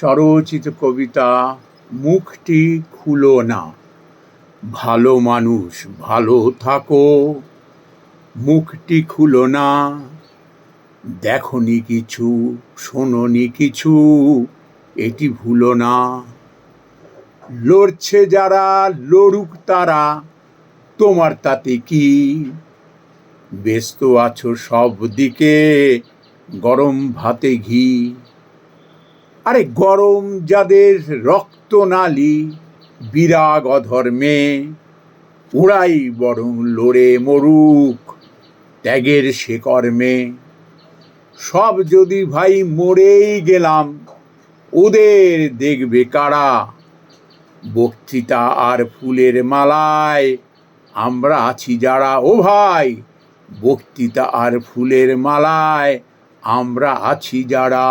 স্বরচিত কবিতা, মুখটি খুলো না। ভালো মানুষ, ভালো থাকো। মুখটি খুলো না। দেখনি কিছু, শোনোনি কিছু, এটি ভুলো না। লড়ছে যারা, লড়ুক তারা, তোমার তাতে কি? ব্যস্ত আছো সব দিকে গরম ভাতে ঘি। আরে গরম যাদের রক্ত নালি বিরাগ অধর্মে, ওরাই বরং লড়ে মরুক ত্যাগের সে কর্মে। সব যদি ভাই মরেই গেলাম, ওদের দেখবে কারা? বক্তৃতা আর ফুলের মালায় আমরা আছি যারা। ও ভাই, বক্তৃতা আর ফুলের মালায় আমরা আছি যারা।